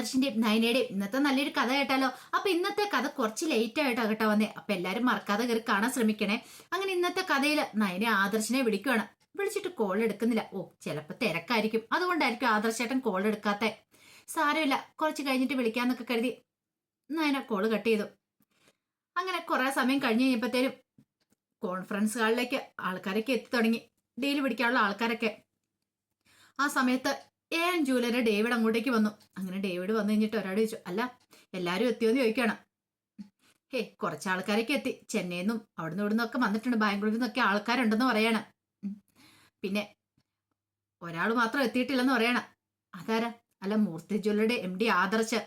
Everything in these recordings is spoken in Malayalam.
ദർശന്റെയും നയനയുടെയും ഇന്നത്തെ നല്ലൊരു കഥ കേട്ടാലോ? അപ്പൊ ഇന്നത്തെ കഥ കുറച്ച് ലേറ്റ് ആയിട്ടാ കേട്ടോ വന്നേ. അപ്പൊ എല്ലാരും മറക്കാതെ കയറി കാണാൻ ശ്രമിക്കണേ. അങ്ങനെ ഇന്നത്തെ കഥയിൽ നയനെ ആദർശനെ വിളിക്കുവാണ്. വിളിച്ചിട്ട് കോൾ എടുക്കുന്നില്ല. ഓ ചിലപ്പോ തിരക്കായിരിക്കും. അതുകൊണ്ടായിരിക്കും ആദർശേട്ടൻ കോൾ എടുക്കാത്ത. സാരമില്ല കുറച്ച് കഴിഞ്ഞിട്ട് വിളിക്കാന്നൊക്കെ കരുതി നയന കോൾ കട്ട് ചെയ്തു. അങ്ങനെ കുറെ സമയം കഴിഞ്ഞ് കഴിഞ്ഞപ്പോഴത്തേനും കോൺഫറൻസ് ഹാളിലേക്ക് ആൾക്കാരൊക്കെ എത്തി തുടങ്ങി. ഡീൽ പിടിക്കാനുള്ള ആൾക്കാരൊക്കെ. ആ സമയത്ത് എൻ ജൂലറി ഡേവിഡ് അങ്ങോട്ടേക്ക് വന്നു. അങ്ങനെ ഡേവിഡ് വന്നു കഴിഞ്ഞിട്ട് ഒരാൾ ചോദിച്ചു അല്ല എല്ലാവരും എത്തിയോന്ന് ചോദിക്കണം ഹേ കുറച്ച് ആൾക്കാരൊക്കെ എത്തി. ചെന്നൈയിൽ നിന്നും അവിടെ നിന്ന് ഇവിടുന്നൊക്കെ വന്നിട്ടുണ്ട്. ബാംഗ്ലൂരിൽ നിന്നൊക്കെ ആൾക്കാരുണ്ടെന്ന് പറയണം. പിന്നെ ഒരാൾ മാത്രം എത്തിയിട്ടില്ലെന്ന് പറയണം. അതാരാ? അല്ല മൂർത്തി ജ്വല്ലറിയുടെ എം ഡി ആദർശ്.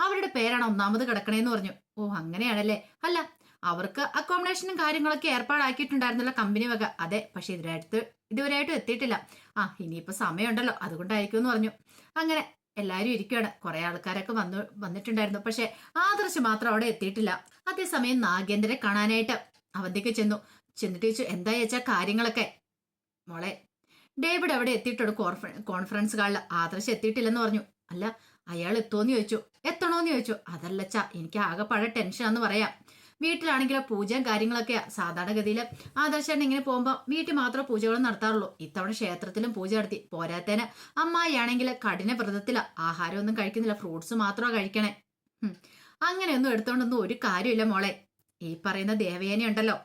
അവരുടെ പേരാണ് ഒന്നാമത് കിടക്കണേന്ന് പറഞ്ഞു. ഓ അങ്ങനെയാണല്ലേ? അല്ല അവർക്ക് അക്കോമഡേഷനും കാര്യങ്ങളൊക്കെ ഏർപ്പാടാക്കിയിട്ടുണ്ടായിരുന്നല്ലോ കമ്പനി വക. അതെ പക്ഷെ ഇതിനടുത്ത് ഇതുവരെയായിട്ടും എത്തിയിട്ടില്ല. ആ ഇനിയിപ്പോ സമയമുണ്ടല്ലോ. അതുകൊണ്ടായിരിക്കും എന്ന് പറഞ്ഞു. അങ്ങനെ എല്ലാവരും ഇരിക്കുകയാണ് കുറെ ആൾക്കാരൊക്കെ വന്നു വന്നിട്ടുണ്ടായിരുന്നു. പക്ഷെ ആദർശ് മാത്രം അവിടെ എത്തിയിട്ടില്ല. അതേസമയം നാഗേന്ദ്രനെ കാണാനായിട്ട് അവന്തിക്ക് ചെന്നു. ചെന്നിട്ട് ചോദിച്ചു എന്താ വെച്ചാ കാര്യങ്ങളൊക്കെ? മോളെ ഡേവിഡ് അവിടെ എത്തിയിട്ടുണ്ട് കോൺഫ- കോൺഫറൻസ് ഹാളിൽ ആദർശ് എത്തിയിട്ടില്ലെന്ന് പറഞ്ഞു. അല്ല അയാൾ എത്തുമോന്ന് ചോദിച്ചു. എത്തണോന്ന് ചോദിച്ചു. അതല്ലച്ചാ എനിക്ക് ആകെ പഴയ ടെൻഷനാന്ന് പറയാം. വീട്ടിലാണെങ്കിൽ പൂജയും കാര്യങ്ങളൊക്കെ സാധാരണഗതിയിൽ ആദർശേട്ടൻ ഇങ്ങനെ പോകുമ്പോൾ വീട്ടിൽ മാത്രമേ പൂജകൾ നടത്താറുള്ളൂ. ഇത്തവണ ക്ഷേത്രത്തിലും പൂജ നടത്തി. പോരാത്തേന് അമ്മായിയാണെങ്കിൽ കഠിന വ്രതത്തില. ആഹാരമൊന്നും കഴിക്കുന്നില്ല. ഫ്രൂട്ട്സ് മാത്രമാണ് കഴിക്കണേ. അങ്ങനെയൊന്നും എടുത്തോണ്ടൊന്നും ഒരു കാര്യമില്ല മോളെ. ഈ പറയുന്ന ദേവയാനി ഉണ്ടല്ലോ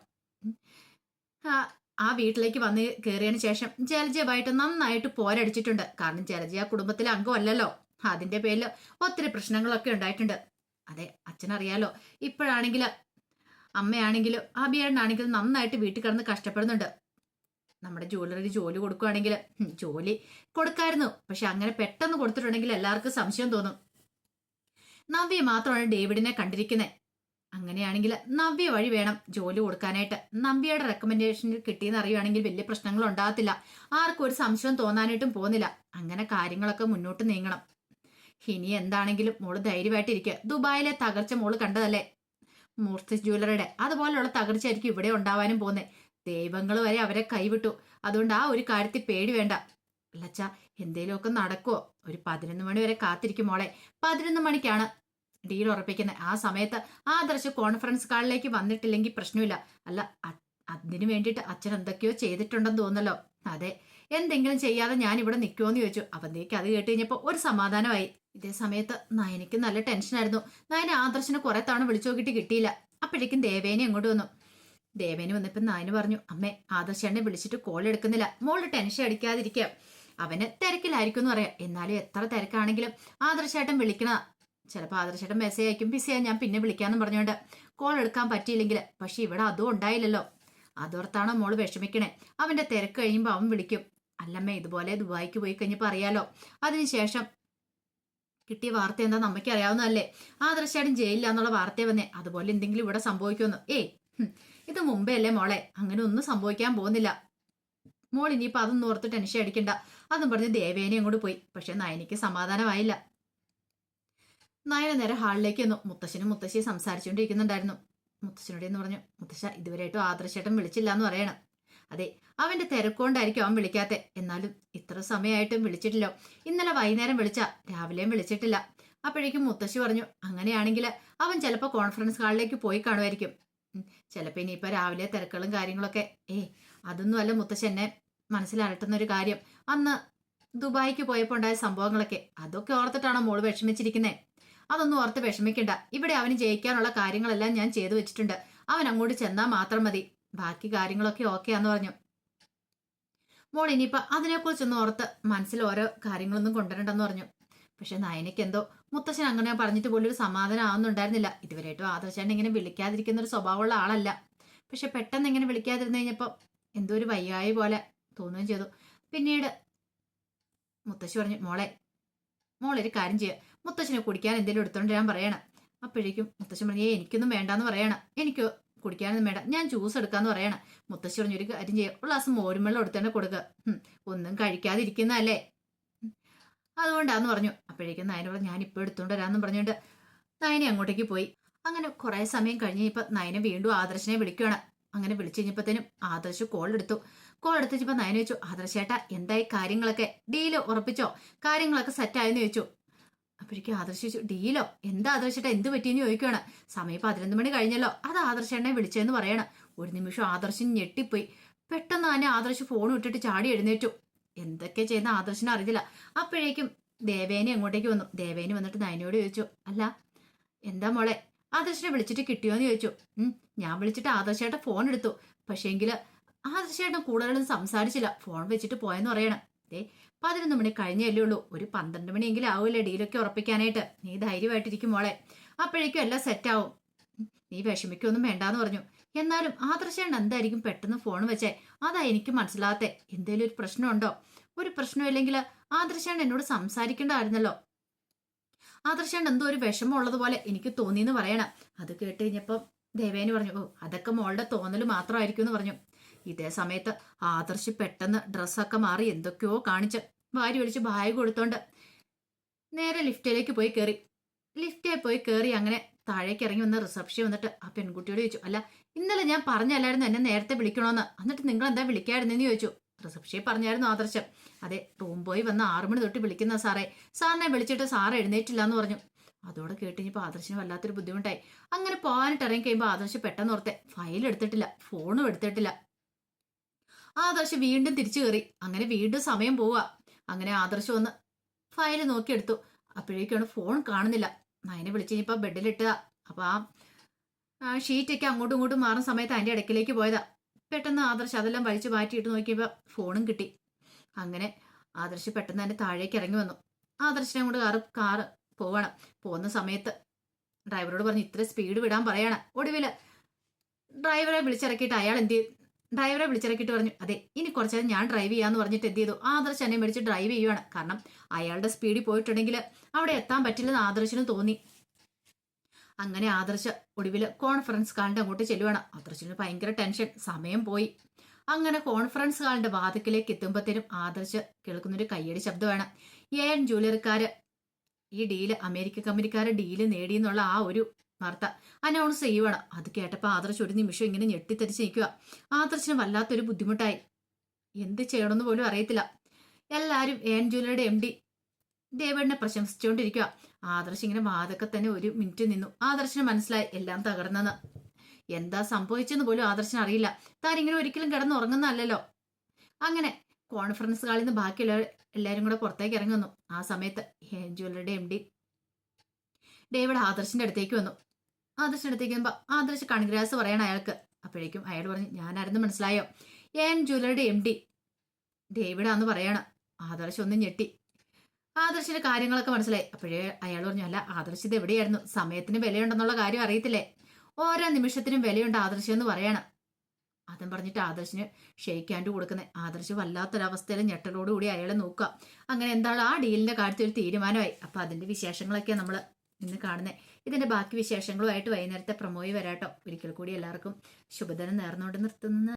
ആ വീട്ടിലേക്ക് വന്ന് കയറിയതിന് ശേഷം ജലജയുമായിട്ട് നന്നായിട്ട് പോരടിച്ചിട്ടുണ്ട്. കാരണം ജലജ ആ കുടുംബത്തിലെ അംഗമല്ലല്ലോ. അതിന്റെ പേരിൽ ഒത്തിരി പ്രശ്നങ്ങളൊക്കെ ഉണ്ടായിട്ടുണ്ട്. അതെ അച്ഛനറിയാലോ. ഇപ്പോഴാണെങ്കിൽ അമ്മയാണെങ്കിലും അഭിയേട്ടനാണെങ്കിലും നന്നായിട്ട് വീട്ടിൽ കിടന്ന് കഷ്ടപ്പെടുന്നുണ്ട്. നമ്മുടെ ജ്വല്ലറി ജോലി കൊടുക്കുകയാണെങ്കിൽ ജോലി കൊടുക്കായിരുന്നു. പക്ഷെ അങ്ങനെ പെട്ടെന്ന് കൊടുത്തിട്ടുണ്ടെങ്കിൽ എല്ലാവർക്കും സംശയം തോന്നും. നവ്യ മാത്രമാണ് ഡേവിഡിനെ കണ്ടിരിക്കുന്നത് അങ്ങനെയാണെങ്കിൽ നവ്യ വഴി വേണം ജോലി കൊടുക്കാനായിട്ട്. നവ്യയുടെ റെക്കമെൻഡേഷൻ കിട്ടിയെന്ന് അറിയുവാണെങ്കിൽ വലിയ പ്രശ്നങ്ങൾ ഉണ്ടാകത്തില്ല. ആർക്കും ഒരു സംശയം തോന്നാനായിട്ടും പോകുന്നില്ല. അങ്ങനെ കാര്യങ്ങളൊക്കെ മുന്നോട്ട് നീങ്ങണം. ഇനി എന്താണെങ്കിലും മോൾ ധൈര്യമായിട്ടിരിക്കുക. ദുബായിലെ തകർച്ച മോൾ കണ്ടതല്ലേ? മൂർത്തി ജ്വല്ലറിയുടെ. അതുപോലെയുള്ള തകർച്ചയായിരിക്കും ഇവിടെ ഉണ്ടാവാനും പോകുന്നത് ദൈവങ്ങൾ വരെ അവരെ കൈവിട്ടു. അതുകൊണ്ട് ആ ഒരു കാര്യത്തിൽ പേടി വേണ്ട. പിള്ളച്ച എന്തേലുമൊക്കെ നടക്കുവോ? ഒരു പതിനൊന്ന് മണി വരെ കാത്തിരിക്കും മോളെ. പതിനൊന്ന് മണിക്കാണ് ഡീൽ ഉറപ്പിക്കുന്നത് ആ സമയത്ത് ആദർശ കോൺഫറൻസ് കാളിലേക്ക് വന്നിട്ടില്ലെങ്കിൽ പ്രശ്നമില്ല. അല്ല അതിനു വേണ്ടിയിട്ട് അച്ഛൻ എന്തൊക്കെയോ ചെയ്തിട്ടുണ്ടെന്ന് തോന്നല്ലോ അതെ എന്തെങ്കിലും ചെയ്യാതെ ഞാൻ ഇവിടെ നിൽക്കുമോ എന്ന് ചോദിച്ചു. അവന്തേക്ക് അത് കേട്ട് കഴിഞ്ഞപ്പോൾ ഒരു സമാധാനമായി. ഇതേ സമയത്ത് നയനയ്ക്ക് നല്ല ടെൻഷനായിരുന്നു നയന ആദർശനെ കുറെ തവണ വിളിച്ചു നോക്കിയിട്ട് കിട്ടിയില്ല. അപ്പോഴേക്കും ദേവേനെ അങ്ങോട്ട് വന്നു. ദേവേനെ വന്നപ്പോൾ നയന് പറഞ്ഞു അമ്മേ ആദർശനെ വിളിച്ചിട്ട് കോൾ എടുക്കുന്നില്ല. മോൾ ടെൻഷൻ അടിക്കാതിരിക്കുക അവന് തിരക്കിലായിരിക്കും എന്ന് പറയാം. എന്നാലും എത്ര തിരക്കാണെങ്കിലും ആദർശേട്ടൻ വിളിക്കണ ചിലപ്പോൾ ആദർശേട്ടൻ മെസ്സേജ് അയക്കും. ബിസിയാ ഞാൻ പിന്നെ വിളിക്കാന്ന് പറഞ്ഞുകൊണ്ട് കോൾ എടുക്കാൻ പറ്റിയില്ലെങ്കിൽ. പക്ഷെ ഇവിടെ അതും ഉണ്ടായില്ലല്ലോ. അതോർത്താണോ മോൾ വിഷമിക്കണേ? അവന്റെ തിരക്ക് കഴിയുമ്പോൾ അവൻ വിളിക്കും. അല്ലമ്മ ഇതുപോലെ ദുബായിക്ക് പോയി കഴിഞ്ഞപ്പോൾ അറിയാലോ അതിനുശേഷം കിട്ടിയ വാർത്ത എന്താ നമുക്ക് അറിയാവുന്നതല്ലേ? ആദർശായിട്ടും ജയിലില്ലാന്നുള്ള വാർത്ത വന്നേ. അതുപോലെ എന്തെങ്കിലും ഇവിടെ സംഭവിക്കുമെന്ന്. ഏയ് ഇത് മുമ്പേ അല്ലേ മോളെ? അങ്ങനെ ഒന്നും സംഭവിക്കാൻ പോകുന്നില്ല. മോൾ ഇനിയിപ്പോൾ അതൊന്നും ഓർത്ത് ടെൻഷൻ അടിക്കണ്ട. അതും പറഞ്ഞ് ദേവേനെ അങ്ങോട്ട് പോയി. പക്ഷെ നയനിക്ക് സമാധാനമായില്ല. നയന നേരെ ഹാളിലേക്ക് വന്നു മുത്തശ്ശനും മുത്തശ്ശിയും സംസാരിച്ചുകൊണ്ടിരിക്കുന്നുണ്ടായിരുന്നു. മുത്തശ്ശനോട് എന്ന് പറഞ്ഞു മുത്തശ്ശ ഇതുവരെയായിട്ടും ആദർശേട്ടൻ വിളിച്ചില്ല എന്ന് പറയണം. അതെ അവന്റെ തിരക്കൊണ്ടായിരിക്കും അവൻ വിളിക്കാത്തെ. എന്നാലും ഇത്ര സമയമായിട്ടും വിളിച്ചിട്ടില്ല. ഇന്നലെ വൈകുന്നേരം വിളിച്ച രാവിലെയും വിളിച്ചിട്ടില്ല. അപ്പോഴേക്കും മുത്തശ്ശി പറഞ്ഞു അങ്ങനെയാണെങ്കിൽ അവൻ ചിലപ്പോൾ കോൺഫറൻസ് ഹാളിലേക്ക് പോയി കാണുമായിരിക്കും. ചിലപ്പോൾ ഇനിയിപ്പോൾ രാവിലെ തിരക്കുകളും കാര്യങ്ങളൊക്കെ. ഏ അതൊന്നും അല്ല മുത്തശ്ശി എന്നെ മനസ്സിലരട്ടുന്ന ഒരു കാര്യം. അന്ന് ദുബായിക്ക് പോയപ്പോൾ ഉണ്ടായ സംഭവങ്ങളൊക്കെ അതൊക്കെ ഓർത്തിട്ടാണോ മോൾ വിഷമിച്ചിരിക്കുന്നത് അതൊന്നും ഓർത്ത് വിഷമിക്കണ്ട. ഇവിടെ അവന് ജയിക്കാനുള്ള കാര്യങ്ങളെല്ലാം ഞാൻ ചെയ്തു വെച്ചിട്ടുണ്ട്. അവൻ അങ്ങോട്ട് ചെന്നാൽ മാത്രം മതി. ബാക്കി കാര്യങ്ങളൊക്കെ ഓക്കെ ആന്ന് പറഞ്ഞു. മോൾ ഇനിയിപ്പോൾ അതിനെക്കുറിച്ചൊന്നും ഓർത്ത് മനസ്സിൽ ഓരോ കാര്യങ്ങളൊന്നും കൊണ്ടുവരണ്ടെന്ന് പറഞ്ഞു. പക്ഷെ നയനയ്ക്ക് എന്തോ മുത്തശ്ശൻ അങ്ങനെ പറഞ്ഞിട്ട് പോലും ഒരു സമാധാനം ആവുന്നുണ്ടായിരുന്നില്ല. ഇതുവരെയായിട്ടും ആദർശാണ്ട് ഇങ്ങനെ വിളിക്കാതിരിക്കുന്ന ഒരു സ്വഭാവമുള്ള ആളല്ല. പക്ഷെ പെട്ടെന്ന് ഇങ്ങനെ വിളിക്കാതിരുന്നു കഴിഞ്ഞപ്പോൾ എന്തോ ഒരു വയ്യായി പോലെ തോന്നുകയും ചെയ്തു. പിന്നീട് മുത്തശ്ശി പറഞ്ഞു മോളെ മോളൊരു കാര്യം ചെയ്യുക മുത്തശ്ശിനെ കുടിക്കാൻ എന്തെങ്കിലും എടുത്തോണ്ട് ഞാൻ പറയണം. അപ്പോഴേക്കും മുത്തശ്ശൻ പറഞ്ഞു ഏ എനിക്കൊന്നും വേണ്ടാന്ന് പറയണം. എനിക്ക് കുടിക്കാനൊന്നും വേണ്ട. ഞാൻ ജ്യൂസ് എടുക്കാന്ന് പറയണം. മുത്തശ്ശി പറഞ്ഞു ഒരു കാര്യം ചെയ്യാം. ഒരു ഗ്ലാസ് മോരുമെള്ളം കൊടുക്കുക ഒന്നും കഴിക്കാതിരിക്കുന്നതല്ലേ. അതുകൊണ്ടാന്ന് പറഞ്ഞു. അപ്പോഴേക്കും നയന പറഞ്ഞു ഞാൻ ഇപ്പോൾ എടുത്തോണ്ട് വരാമെന്നും പറഞ്ഞുകൊണ്ട് നയനെ അങ്ങോട്ടേക്ക് പോയി. അങ്ങനെ കുറെ സമയം കഴിഞ്ഞ് ഇപ്പൊ നയന വീണ്ടും ആദർശനെ വിളിക്കുകയാണ് അങ്ങനെ വിളിച്ചു കഴിഞ്ഞപ്പോഴത്തേനും ആദർശ് കോൾ എടുത്തു. കോൾ എടുത്തിപ്പോ നയന ചോദിച്ചു ആദർശേട്ടാ എന്തായി കാര്യങ്ങളൊക്കെ? ഡീൽ ഉറപ്പിച്ചോ? കാര്യങ്ങളൊക്കെ സെറ്റായെന്ന് ചോദിച്ചു. അപ്പോഴേക്കും ആദർശ് ചോദിച്ചു ഡീലോ എന്താ ആദർശേട്ടാ എന്ത് പറ്റിയെന്ന് ചോദിക്കുകയാണ് സമയം പതിനൊന്ന് മണി കഴിഞ്ഞല്ലോ. അത് ആദർശേട്ടനെ വിളിച്ചതെന്ന് പറയണം. ഒരു നിമിഷം ആദർശൻ ഞെട്ടിപ്പോയി. പെട്ടെന്ന് തന്നെ ആദർശ് ഫോൺ ഇട്ടിട്ട് ചാടി എഴുന്നേറ്റു. എന്തൊക്കെ ചെയ്യുന്ന ആദർശിനെ അറിയില്ല അപ്പോഴേക്കും ദേവേനെ അങ്ങോട്ടേക്ക് വന്നു. ദേവേനെ വന്നിട്ട് നയനോട് ചോദിച്ചു അല്ല എന്താ മോളെ? ആദർശനെ വിളിച്ചിട്ട് കിട്ടിയോന്ന് ചോദിച്ചു. ഞാൻ വിളിച്ചിട്ട് ആദർശേട്ട ഫോൺ എടുത്തു. പക്ഷേങ്കിൽ ആദർശേട്ടൻ കൂടുതലൊന്നും സംസാരിച്ചില്ല. ഫോൺ വെച്ചിട്ട് പോയെന്ന് പറയണം. ദേ പതിനൊന്ന് മണി കഴിഞ്ഞല്ലേ ഉള്ളൂ. ഒരു പന്ത്രണ്ട് മണിയെങ്കിലും ആവൂല ഡീലൊക്കെ ഉറപ്പിക്കാനായിട്ട്. നീ ധൈര്യമായിട്ടിരിക്കും മോളെ. അപ്പോഴേക്കും എല്ലാം സെറ്റാവും നീ വിഷമിക്കൊന്നും വേണ്ടാന്ന് പറഞ്ഞു. എന്നാലും ആദർശേണ്ട എന്തായിരിക്കും പെട്ടെന്ന് ഫോൺ വെച്ചേ? അതാ എനിക്ക് മനസ്സിലാത്തെ എന്തേലും ഒരു പ്രശ്നമുണ്ടോ? ഒരു പ്രശ്നമില്ലെങ്കിൽ ആദർശേണ്ട എന്നോട് സംസാരിക്കേണ്ടായിരുന്നല്ലോ ആദർശേണ്ട എന്തോ ഒരു വിഷമമുള്ളതുപോലെ എനിക്ക് തോന്നിയെന്ന് പറയണം. അത് കേട്ട് കഴിഞ്ഞപ്പം ദേവേന് പറഞ്ഞു ഓ അതൊക്കെ മോളുടെ തോന്നൽ മാത്രമായിരിക്കും എന്ന് പറഞ്ഞു. ഇതേ സമയത്ത് ആദർശ് പെട്ടെന്ന് ഡ്രസ്സൊക്കെ മാറി എന്തൊക്കെയോ കാണിച്ച് വാരി ഒഴിച്ച് ബാഗ് കൊടുത്തോണ്ട് നേരെ ലിഫ്റ്റിലേക്ക് പോയി കയറി ലിഫ്റ്റിൽ പോയി കയറി അങ്ങനെ താഴേക്ക് ഇറങ്ങി വന്ന റിസപ്ഷൻ വന്നിട്ട് ആ പെൺകുട്ടിയോട് ചോദിച്ചു അല്ല ഇന്നലെ ഞാൻ പറഞ്ഞല്ലായിരുന്നു എന്നെ നേരത്തെ വിളിക്കണോന്ന്. എന്നിട്ട് നിങ്ങൾ എന്താ വിളിക്കായിരുന്നെന്ന് ചോദിച്ചു റിസപ്ഷനിൽ പറഞ്ഞായിരുന്നു ആദർശം. അതെ റൂം പോയി വന്ന് ആറു മണി തൊട്ട് വിളിക്കുന്ന സാറേ. സാറിനെ വിളിച്ചിട്ട് സാറ് എഴുന്നേറ്റില്ല എന്ന് പറഞ്ഞു. അതോടെ കേട്ടിഞ്ഞപ്പോൾ ആദർശിന് വല്ലാത്തൊരു ബുദ്ധിമുട്ടായി. അങ്ങനെ പോകാനിട്ട് ഇറങ്ങി കഴിയുമ്പോൾ ആദർശ് പെട്ടെന്ന് ഓർത്തെ ഫയൽ എടുത്തിട്ടില്ല ഫോണും എടുത്തിട്ടില്ല. ആദർശ് വീണ്ടും തിരിച്ചു കയറി. അങ്ങനെ വീണ്ടും സമയം പോവുക അങ്ങനെ ആദർശ് വന്ന് ഫയൽ നോക്കിയെടുത്തു. അപ്പോഴേക്കാണ് ഫോൺ കാണുന്നില്ല. നയനെ വിളിച്ച് ഇനിയിപ്പോൾ ബെഡിലിട്ടതാ അപ്പോൾ ആ ഷീറ്റൊക്കെ അങ്ങോട്ടും ഇങ്ങോട്ടും മാറുന്ന സമയത്ത് അതിന്റെ ഇടയ്ക്കിലേക്ക് പോയതാ. പെട്ടെന്ന് ആദർശ് അതെല്ലാം വലിച്ചു മാറ്റിയിട്ട് നോക്കിയപ്പോൾ ഫോണും കിട്ടി. അങ്ങനെ ആദർശ് പെട്ടെന്ന് തന്നെ താഴേക്ക് ഇറങ്ങി വന്നു. ആദർശിനെ കൊണ്ട് കാറ് കാറ് പോവണം. പോകുന്ന സമയത്ത് ഡ്രൈവറോട് പറഞ്ഞ് ഇത്ര സ്പീഡ് വിടാൻ പറയണം. ഒടുവിൽ ഡ്രൈവറെ വിളിച്ചിറക്കിയിട്ട് അയാൾ എന്ത് ചെയ്തു ഡ്രൈവറെ വിളിച്ചിറക്കിയിട്ട് പറഞ്ഞു അതെ ഇനി കുറച്ച് നേരം ഞാൻ ഡ്രൈവ് ചെയ്യാന്ന് പറഞ്ഞിട്ട് എന്ത് ചെയ്തു? ആദർശ് എന്നെ മേടിച്ച് ഡ്രൈവ് ചെയ്യുവാണ്. കാരണം അയാളുടെ സ്പീഡിൽ പോയിട്ടുണ്ടെങ്കിൽ അവിടെ എത്താൻ പറ്റില്ലെന്ന് ആദർശിന് തോന്നി. അങ്ങനെ ആദർശ് ഒടുവിൽ കോൺഫറൻസ് കാളിന്റെ അങ്ങോട്ട് ചെല്ലുവാണ്. ആദർശിന് ഭയങ്കര ടെൻഷൻ സമയം പോയി. അങ്ങനെ കോൺഫറൻസ് കാളിന്റെ വാതിക്കലേക്ക് എത്തുമ്പോഴത്തേനും ആദർശ് കേൾക്കുന്നൊരു കയ്യടി ശബ്ദമാണ്. ഏൻ ജൂവലറിക്കാര് ഈ ഡീൽ അമേരിക്ക കമ്പനിക്കാരെ ഡീൽ നേടിയെന്നുള്ള ആ ഒരു വാർത്ത. അനൗൺസ് ചെയ്യുവാണ്. അത് കേട്ടപ്പോൾ ആദർശ് ഒരു നിമിഷം ഇങ്ങനെ ഞെട്ടിത്തരിച്ച് നിൽക്കുക ആദർശിന് വല്ലാത്തൊരു ബുദ്ധിമുട്ടായി. എന്ത് ചെയ്യണമെന്ന് പോലും അറിയത്തില്ല. എല്ലാവരും ഏൻ ജൂലിയുടെ എം ഡി ദേവേടിനെ പ്രശംസിച്ചുകൊണ്ടിരിക്കുക ആദർശ് ഇങ്ങനെ വാതൊക്കെ തന്നെ ഒരു മിനിറ്റ് നിന്നു. ആദർശിന് മനസ്സിലായി എല്ലാം തകർന്നെന്ന്. എന്താ സംഭവിച്ചെന്ന് പോലും ആദർശിന് അറിയില്ല. താൻ ഇങ്ങനെ ഒരിക്കലും കിടന്നുറങ്ങുന്നല്ലോ അങ്ങനെ കോൺഫറൻസ് ഹാളിൽ നിന്ന് ബാക്കിയുള്ള എല്ലാവരും കൂടെ പുറത്തേക്ക് ഇറങ്ങി വന്നു ആ സമയത്ത് ഏൻ ജുവലറിയുടെ എം ഡി ഡേവിഡ് ആദർശിന്റെ അടുത്തേക്ക് വന്നു. ആദർശിന്റെ അടുത്തേക്ക് വരുമ്പോൾ ആദർശ് കൺഗ്രാസ് പറയണം അയാൾക്ക്. അപ്പോഴേക്കും അയാൾ പറഞ്ഞു ഞാനായിരുന്നു മനസ്സിലായോ? ഏൻ ജ്വല്ലറിയുടെ എം ഡി. ഡേവിഡാന്ന് പറയണം. ആദർശ് ഒന്ന് ഞെട്ടി. ആദർശിന്റെ കാര്യങ്ങളൊക്കെ മനസ്സിലായി. അപ്പോഴേ അയാൾ പറഞ്ഞു അല്ല ആദർശ് ഇത് എവിടെയായിരുന്നു? സമയത്തിന് വിലയുണ്ടെന്നുള്ള കാര്യം അറിയത്തില്ലേ? ഓരോ നിമിഷത്തിനും വിലയുണ്ട് ആദർശം എന്ന് പറയണം. അതും പറഞ്ഞിട്ട് ആദർശിന് ഷെയ്ക്കാൻഡ് കൊടുക്കുന്നത് ആദർശ് വല്ലാത്തൊരവസ്ഥയിൽ ഞെട്ടലോടുകൂടി അയാളെ നോക്കുക. അങ്ങനെ എന്താണ് ആ ഡീലിന്റെ കാര്യത്തിൽ ഒരു തീരുമാനമായി. അപ്പൊ അതിന്റെ വിശേഷങ്ങളൊക്കെ നമ്മൾ ഇന്ന് കാണുന്നത് ഇതിന്റെ ബാക്കി വിശേഷങ്ങളുമായിട്ട് വൈകുന്നേരത്തെ പ്രമോയി വരാട്ടോ. ഒരിക്കൽ കൂടി എല്ലാവർക്കും ശുഭദിനം നേർന്നുകൊണ്ട് നിർത്തുന്ന.